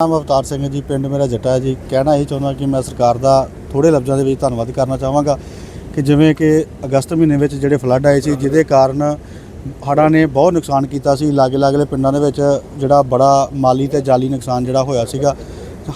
ਨਾਮ ਅਵਤਾਰ ਸਿੰਘ ਜੀ, ਪਿੰਡ ਮੇਰਾ ਜੱਟਾ ਹੈ ਜੀ। ਕਹਿਣਾ ਇਹ ਚਾਹੁੰਦਾ ਕਿ ਮੈਂ ਸਰਕਾਰ ਦਾ ਥੋੜੇ ਲਫ਼ਜ਼ਾਂ ਦੇ ਵਿੱਚ ਧੰਨਵਾਦ ਕਰਨਾ ਚਾਹਾਂਗਾ ਕਿ ਜਿਵੇਂ ਕਿ ਅਗਸਤ ਮਹੀਨੇ ਵਿੱਚ ਜਿਹੜੇ ਫਲੱਡ ਆਏ ਸੀ, ਜਿਹਦੇ ਕਾਰਨ ਹੜ੍ਹਾਂ ਨੇ ਬਹੁਤ ਨੁਕਸਾਨ ਕੀਤਾ ਸੀ। ਲਾਗੇ ਲਾਗਲੇ ਪਿੰਡਾਂ ਦੇ ਵਿੱਚ ਜਿਹੜਾ ਬੜਾ ਮਾਲੀ ਤੇ ਜਾਲੀ ਨੁਕਸਾਨ ਜਿਹੜਾ ਹੋਇਆ ਸੀਗਾ।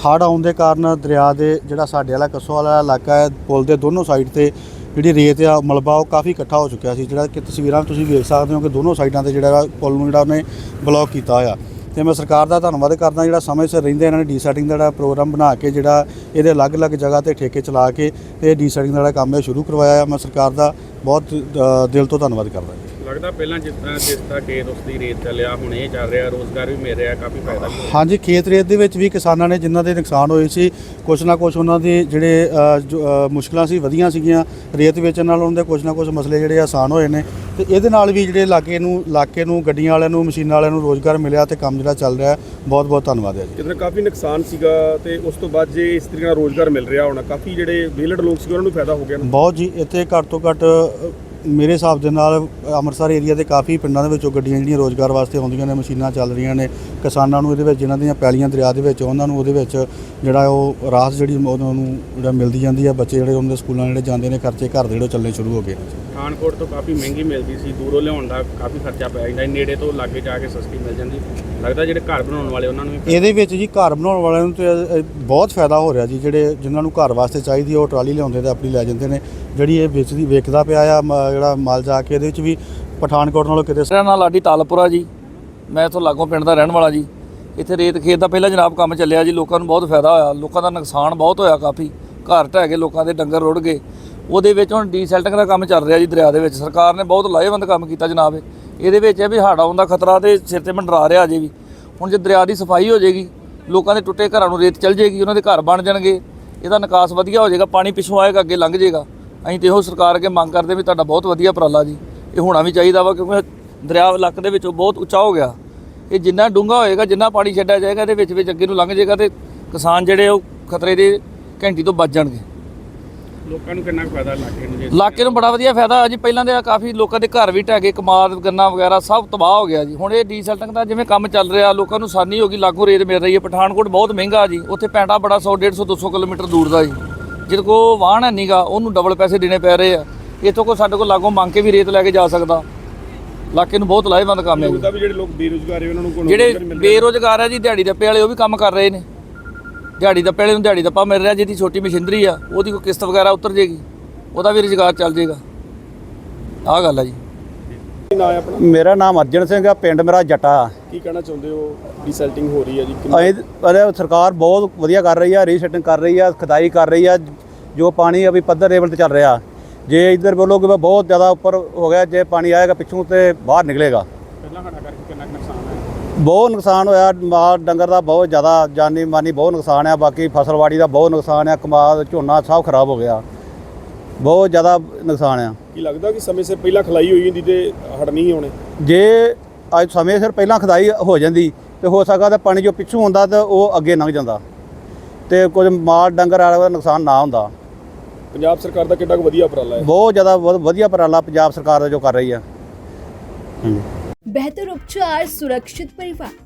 ਹੜ੍ਹ ਆਉਣ ਦੇ ਕਾਰਨ ਦਰਿਆ ਦੇ ਜਿਹੜਾ ਸਾਡੇ ਵਾਲਾ ਕੱਸੋ ਵਾਲਾ ਇਲਾਕਾ ਹੈ, ਪੁਲ ਦੇ ਦੋਨੋਂ ਸਾਈਡ ਤੇ ਜਿਹੜੀ ਰੇਤ ਆ, ਮਲਬਾ ਉਹ ਕਾਫੀ ਇਕੱਠਾ ਹੋ ਚੁੱਕਿਆ ਸੀ। ਜਿਹੜਾ ਕਿ ਤਸਵੀਰਾਂ ਤੁਸੀਂ ਵੇਖ ਸਕਦੇ ਹੋ ਕਿ ਦੋਨੋਂ ਸਾਈਡਾਂ ਤੇ ਜਿਹੜਾ ਪੁਲ ਨੂੰ ਜਿਹੜਾ ਉਹਨੇ ਬਲੌਕ ਕੀਤਾ ਹੋਇਆ। ਤੇ ਮੈਂ ਸਰਕਾਰ ਦਾ ਧੰਨਵਾਦ ਕਰਦਾ ਜਿਹੜਾ ਸਮੇਂ ਸਿਰ ਰਹਿੰਦੇ ਇਹਨਾਂ ਨੇ ਡੀਸੈਟਿੰਗ ਦਾ ਜਿਹੜਾ ਪ੍ਰੋਗਰਾਮ ਬਣਾ ਕੇ, ਜਿਹੜਾ ਇਹਦੇ ਅਲੱਗ-ਅਲੱਗ ਜਗ੍ਹਾ ਤੇ ਠੇਕੇ ਚਲਾ ਕੇ ਤੇ ਡੀਸੈਟਿੰਗ ਦਾ ਜਿਹੜਾ ਕੰਮ ਹੈ ਸ਼ੁਰੂ ਕਰਵਾਇਆ ਮੈਂ ਸਰਕਾਰ ਦਾ ਬਹੁਤ ਦਿਲ ਤੋਂ ਧੰਨਵਾਦ ਕਰਦਾ ਲੱਗਦਾ ਪਹਿਲਾਂ ਜਿਸ ਤਰ੍ਹਾਂ ਜਿਸ ਤਰ੍ਹਾਂ ਖੇਤ ਉਸ ਦੀ ਰੇਤ ਚੱਲਿਆ ਹੁਣ ਇਹ ਚੱਲ ਰਿਹਾ ਰੋਜ਼ਗਾਰ ਵੀ ਮਿਲ ਰਿਹਾ ਕਾਫੀ ਫਾਇਦਾ ਵੀ। ਹਾਂਜੀ ਖੇਤ ਰੇਤ ਦੇ ਵਿੱਚ ਵੀ ਕਿਸਾਨਾਂ ਨੇ ਜਿਨ੍ਹਾਂ ਦੇ ਨੁਕਸਾਨ ਹੋਏ ਸੀ ਕੁਛ ਨਾ ਕੁਛ ਉਹਨਾਂ ਦੇ ਜਿਹੜੇ ਮੁਸ਼ਕਲਾਂ ਸੀ ਵਧੀਆਂ ਸੀਗੀਆਂ। ਰੇਤ ਵੇਚਣ ਨਾਲ ਉਹਨਾਂ ਦੇ ਕੁਛ ਨਾ ਕੁਛ ਮਸਲੇ ਜਿਹੜੇ ਆਸਾਨ ਹੋਏ ਨੇ। ਤੇ ਇਹਦੇ ਨਾਲ ਵੀ ਜਿਹੜੇ ਇਲਾਕੇ ਨੂੰ ਇਲਾਕੇ ਨੂੰ ਗੱਡੀਆਂ ਵਾਲਿਆਂ ਨੂੰ ਮਸ਼ੀਨਾਂ ਵਾਲਿਆਂ ਨੂੰ ਰੋਜ਼ਗਾਰ ਮਿਲਿਆ ਤੇ ਕੰਮ ਜਿਹੜਾ ਚੱਲ ਰਿਹਾ ਬਹੁਤ ਬਹੁਤ ਧੰਨਵਾਦ ਹੈ ਜੀ। ਕਿਤੇ ਕਾਫੀ ਨੁਕਸਾਨ ਸੀਗਾ ਤੇ ਉਸ ਤੋਂ ਬਾਅਦ ਜੇ ਇਸ ਤਰੀਕੇ ਨਾਲ ਰੋਜ਼ਗਾਰ ਮਿਲ ਰਿਹਾ ਹੋਣਾ ਕਾਫੀ ਜਿਹੜੇ ਵਿਹਲੜ ਲੋਕ ਸੀ ਉਹਨਾਂ ਨੂੰ ਫਾਇਦਾ ਹੋ ਗਿਆ ਬਹੁਤ ਜੀ ਇੱਥੇ ਘੱਟ ਤੋਂ ਘੱਟ ਮੇਰੇ ਹਿਸਾਬ ਦੇ ਨਾਲ ਅੰਮ੍ਰਿਤਸਰ ਏਰੀਆ ਦੇ ਕਾਫੀ ਪਿੰਡਾਂ ਦੇ ਵਿੱਚੋਂ ਗੱਡੀਆਂ ਜਿਹੜੀਆਂ ਰੋਜ਼ਗਾਰ ਵਾਸਤੇ ਆਉਂਦੀਆਂ ਨੇ ਮਸ਼ੀਨਾਂ ਚੱਲ ਰਹੀਆਂ ਨੇ। ਕਿਸਾਨਾਂ ਨੂੰ ਇਹਦੇ ਵਿੱਚ ਜਿਨ੍ਹਾਂ ਦੀਆਂ ਪੈਲੀਆਂ ਦਰਿਆ ਦੇ ਵਿੱਚ ਉਹਨਾਂ ਨੂੰ ਉਹਦੇ ਵਿੱਚ ਜਿਹੜਾ ਉਹ ਰਾਹਤ ਜਿਹੜੀ ਉਹਨਾਂ ਨੂੰ ਜਿਹੜਾ ਮਿਲਦੀ ਜਾਂਦੀ ਹੈ ਬੱਚੇ ਜਿਹੜੇ ਉਹਨਾਂ ਦੇ ਸਕੂਲਾਂ ਜਿਹੜੇ ਜਾਂਦੇ ਨੇ ਖਰਚੇ ਘਰ ਦੇ ਜਿਹੜੇ ਚੱਲਣੇ ਸ਼ੁਰੂ ਹੋ ਗਏ ਪਠਾਨਕੋਟ ਤੋਂ ਕਾਫੀ ਮਹਿੰਗੀ ਮਿਲਦੀ ਸੀ ਦੂਰੋਂ ਲਿਆਉਣ ਦਾ ਕਾਫੀ ਖਰਚਾ ਪੈ ਜਾਂਦਾ। ਨੇੜੇ ਤੋਂ ਲਾਗੇ ਜਾ ਕੇ ਸਸਤੀ ਮਿਲ ਜਾਂਦੀ। ਲੱਗਦਾ ਜਿਹੜੇ ਘਰ ਬਣਾਉਣ ਵਾਲੇ ਉਹਨਾਂ ਨੂੰ ਵੀ ਇਹਦੇ ਵਿੱਚ ਜੀ ਘਰ ਬਣਾਉਣ ਵਾਲਿਆਂ ਨੂੰ ਤੇ ਬਹੁਤ ਫਾਇਦਾ ਹੋ ਰਿਹਾ ਜੀ। ਜਿਹੜੇ ਜਿਨ੍ਹਾਂ ਨੂੰ ਘਰ ਵਾਸਤੇ ਚਾਹੀਦੀ ਉਹ ਟਰਾਲੀ ਲਿਆਉਂਦੇ ਤੇ ਆਪਣੀ ਲੈ ਜਾਂਦੇ ਨੇ। ਜਿਹੜੀ ਇਹ ਵੇਚਦੀ ਵੇਚਦਾ ਪਿਆ ਆ ਜਿਹੜਾ ਮਾਲ ਜਾ ਕੇ ਇਹਦੇ ਵਿੱਚ ਵੀ ਪਠਾਨਕੋਟ ਨਾਲੋਂ ਕਿਤੇ ਮੇਰਾ ਨਾਮ ਲਾਡੀ ਤਾਲਪੁਰਾ ਜੀ। ਮੈਂ ਇੱਥੋਂ ਲਾਗੋਂ ਪਿੰਡ ਦਾ ਰਹਿਣ ਵਾਲਾ ਜੀ। ਇੱਥੇ ਰੇਤ ਖੇਤ ਦਾ ਪਹਿਲਾਂ ਜਨਾਬ ਕੰਮ ਚੱਲਿਆ ਜੀ। ਲੋਕਾਂ ਨੂੰ ਬਹੁਤ ਫਾਇਦਾ ਹੋਇਆ। ਲੋਕਾਂ ਦਾ ਨੁਕਸਾਨ ਬਹੁਤ ਹੋਇਆ ਕਾਫੀ। ਘਰ ਢਹਿ ਗਏ, ਲੋਕਾਂ ਦੇ ਡੰਗਰ ਰੁੜ ਗਏ। ਉਹਦੇ ਵਿੱਚ ਹੁਣ ਡੀਸੈਲਟਿੰਗ ਦਾ ਕੰਮ ਚੱਲ ਰਿਹਾ ਜੀ ਦਰਿਆ ਦੇ ਵਿੱਚ। ਸਰਕਾਰ ਨੇ ਬਹੁਤ ਲਾਹੇਵੰਦ ਕੰਮ ਕੀਤਾ ਜਨਾਬ। ਇਹਦੇ ਵਿੱਚ ਇਹ ਵੀ ਹੜ੍ਹ ਆਉਣ ਦਾ ਖਤਰਾ ਤੇ ਸਿਰ ਤੇ ਮੰਡਰਾ ਰਿਹਾ ਅਜੇ ਵੀ। ਹੁਣ ਜੇ ਦਰਿਆ ਦੀ ਸਫ਼ਾਈ ਹੋ ਜਾਏਗੀ, ਲੋਕਾਂ ਦੇ ਟੁੱਟੇ ਘਰਾਂ ਨੂੰ ਰੇਤ ਚੱਲ ਜਾਏਗੀ, ਉਹਨਾਂ ਦੇ ਘਰ ਬਣ ਜਾਣਗੇ। ਇਹਦਾ ਨਿਕਾਸ ਵਧੀਆ ਹੋ ਜਾਏਗਾ, ਪਾਣੀ ਪਿੱਛੋਂ ਆਏਗਾ, ਅੱਗੇ ਲੰਘ ਜਾਏਗਾ। ਅਸੀਂ ਤੇ ਇਹੋ ਸਰਕਾਰ ਅੱਗੇ ਮੰਗ ਕਰਦੇ ਵੀ ਤੁਹਾਡਾ ਬਹੁਤ ਵਧੀਆ ਉਪਰਾਲਾ ਜੀ। ਇਹ ਹੋਣਾ ਵੀ ਚਾਹੀਦਾ ਵਾ ਕਿਉਂਕਿ ਦਰਿਆ ਇਲਾਕੇ ਦੇ ਵਿੱਚੋਂ ਬਹੁਤ ਉੱਚਾ ਹੋ ਗਿਆ। ਇਹ ਜਿੰਨਾ ਡੂੰਘਾ ਹੋਏਗਾ ਜਿੰਨਾ ਪਾਣੀ ਛੱਡਿਆ ਜਾਏਗਾ ਇਹਦੇ ਵਿੱਚ ਵਿੱਚ ਅੱਗੇ ਨੂੰ ਲੰਘ ਜਾਏਗਾ ਤੇ ਕਿਸਾਨ ਜਿਹੜੇ ਉਹ ਖਤਰੇ ਦੇ ਘੰਟੀ ਤੋਂ ਬਚ ਜਾਣਗੇ। ਲੋਕਾਂ ਨੂੰ ਕਿੰਨਾ ਫਾਇਦਾ ਇਲਾਕੇ ਨੂੰ ਜੇ ਇਲਾਕੇ ਨੂੰ ਬੜਾ ਵਧੀਆ ਫਾਇਦਾ। ਆ ਜੀ ਪਹਿਲਾਂ ਦੇ ਕਾਫੀ ਲੋਕਾਂ ਦੇ ਘਰ ਵੀ ਢਹਿ ਗਏ ਕਮਾਦ ਗੰਨਾ ਵਗੈਰਾ ਸਭ ਤਬਾਹ ਹੋ ਗਿਆ ਜੀ। ਹੁਣ ਇਹ ਡੀਸੈਲਟਿੰਗ ਦਾ ਜਿਵੇਂ ਕੰਮ ਚੱਲ ਰਿਹਾ ਲੋਕਾਂ ਨੂੰ ਆਸਾਨੀ ਹੋ ਗਈ ਲਾਗੋਂ ਰੇਤ ਮਿਲ ਰਹੀ ਹੈ। ਪਠਾਨਕੋਟ ਬਹੁਤ ਮਹਿੰਗਾ ਜੀ। ਉੱਥੇ ਪੈਂਡਾ ਬੜਾ 100 150 200 ਕਿਲੋਮੀਟਰ ਦੂਰ ਦਾ ਜੀ। ਜਿਹਦੇ ਕੋ ਵਾਹਣ ਹੈ ਨੀਗਾ ਉਹਨੂੰ ਡਬਲ ਪੈਸੇ ਦੇਣੇ ਪੈ ਰਹੇ ਆ। ਇੱਥੋਂ ਕੋ ਸਾਡੇ ਕੋਲ ਲਾਗੋਂ ਮੰਗ ਕੇ ਵੀ ਰੇਤ ਲੈ ਕੇ ਜਾ ਸਕਦਾ। ਇਲਾਕੇ ਨੂੰ ਬਹੁਤ ਲਾਹੇਵੰਦ ਕੰਮ ਹੈ ਵੀ ਜਿਹੜੇ ਲੋਕ ਬੇਰੁਜ਼ਗਾਰ ਹੈ ਉਹਨਾਂ ਨੂੰ ਕੋਈ ਜਿਹੜੇ ਬੇਰੋਜ਼ਗਾਰ ਆ ਜੀ ਦਿਹਾੜੀ ਦੱਪੇ ਵਾਲੇ ਉਹ ਵੀ ਕੰਮ ਕਰ ਰਹੇ ਨੇ। ਦਿਹਾੜੀ ਦੱਪੇ ਵਾਲੇ ਨੂੰ ਦਿਹਾੜੀ ਦੱਪਾ ਮਿਲ ਰਿਹਾ ਜਿਹਦੀ ਛੋਟੀ ਮਸ਼ੀਨਰੀ ਆ ਉਹਦੀ ਕੋਈ ਕਿਸ਼ਤ ਵਗੈਰਾ ਉਤਰ ਜੇਗੀ ਉਹਦਾ ਵੀ ਰੁਜ਼ਗਾਰ ਚੱਲ ਜੇਗਾ। ਆਹ ਗੱਲ ਆ ਜੀ। ਹੈ ਆਪਣਾ? ਮੇਰਾ ਨਾਮ ਅਰਜਨ ਸਿੰਘ ਆ ਪਿੰਡ ਮੇਰਾ ਜੱਟਾ। ਕੀ ਕਹਿਣਾ ਚਾਹੁੰਦੇ ਹੋ? ਡੀਸੈਲਟਿੰਗ ਹੋ ਰਹੀ ਹੈ ਜੀ ਕਿੰਨਾ- ਇਹ ਅਰੇ ਸਰਕਾਰ ਬਹੁਤ ਵਧੀਆ ਕਰ ਰਹੀ ਆ ਰੀਸੈਟਿੰਗ ਕਰ ਰਹੀ ਆ ਖਦਾਈ ਕਰ ਰਹੀ ਆ ਜੋ ਪਾਣੀ ਅਭੀ ਪੱਧਰ ਲੈਵਲ ਤੇ ਚੱਲ ਰਿਹਾ। ਜੇ ਇੱਧਰ ਬੋਲੋਗੇ ਵੀ ਬਹੁਤ ਜ਼ਿਆਦਾ ਉੱਪਰ ਹੋ ਗਿਆ ਜੇ ਪਾਣੀ ਆਏਗਾ ਪਿੱਛੋਂ ਤੇ ਬਾਹਰ ਨਿਕਲੇਗਾ। ਪਹਿਲਾਂ ਹੜਾ ਕਰਕੇ ਕਿੰਨਾ ਕੁ ਨੁਕਸਾਨ ਹੈ ਬਹੁਤ ਨੁਕਸਾਨ ਹੋਇਆ ਮਾਲ ਡੰਗਰ ਦਾ ਬਹੁਤ ਜ਼ਿਆਦਾ ਜਾਨੀ ਮਾਨੀ ਬਹੁਤ ਨੁਕਸਾਨ ਆ ਬਾਕੀ ਫਸਲਵਾੜੀ ਦਾ ਬਹੁਤ ਨੁਕਸਾਨ ਆ ਕਮਾਦ ਝੋਨਾ ਸਭ ਖਰਾਬ ਹੋ ਗਿਆ। ਬਹੁਤ ਜ਼ਿਆਦਾ ਨੁਕਸਾਨ ਆ। ਕੀ ਲੱਗਦਾ ਕਿ ਸਮੇਂ ਸਿਰ ਪਹਿਲਾਂ ਖਲਾਈ ਹੋਈ ਹੁੰਦੀ ਤੇ ਹੜ ਨਹੀਂ ਆਉਣੇ ਜੇ ਅੱਜ ਸਮੇਂ ਸਿਰ ਪਹਿਲਾਂ ਖਦਾਈ ਹੋ ਜਾਂਦੀ ਤੇ ਹੋ ਸਕਦਾ ਪਾਣੀ ਜੋ ਪਿੱਛੋਂ ਹੁੰਦਾ ਤਾਂ ਉਹ ਅੱਗੇ ਲੰਘ ਜਾਂਦਾ ਤੇ ਕੁਝ ਮਾਲ ਡੰਗਰ ਵਾਲਾ ਦਾ ਨੁਕਸਾਨ ਨਾ ਹੁੰਦਾ। ਪੰਜਾਬ ਸਰਕਾਰ ਦਾ ਕਿੰਨਾ ਕੁ ਵਧੀਆ ਉਪਰਾਲਾ ਹੈ? ਬਹੁਤ ਜ਼ਿਆਦਾ ਵਧ- ਵਧੀਆ ਉਪਰਾਲਾ ਪੰਜਾਬ ਸਰਕਾਰ ਦਾ ਜੋ ਕਰ ਰਹੀ ਆ। ਬਿਹਤਰ ਉਪਚਾਰ ਸੁਰੱਖਿਅਤ ਪਰਿਵਾਰ।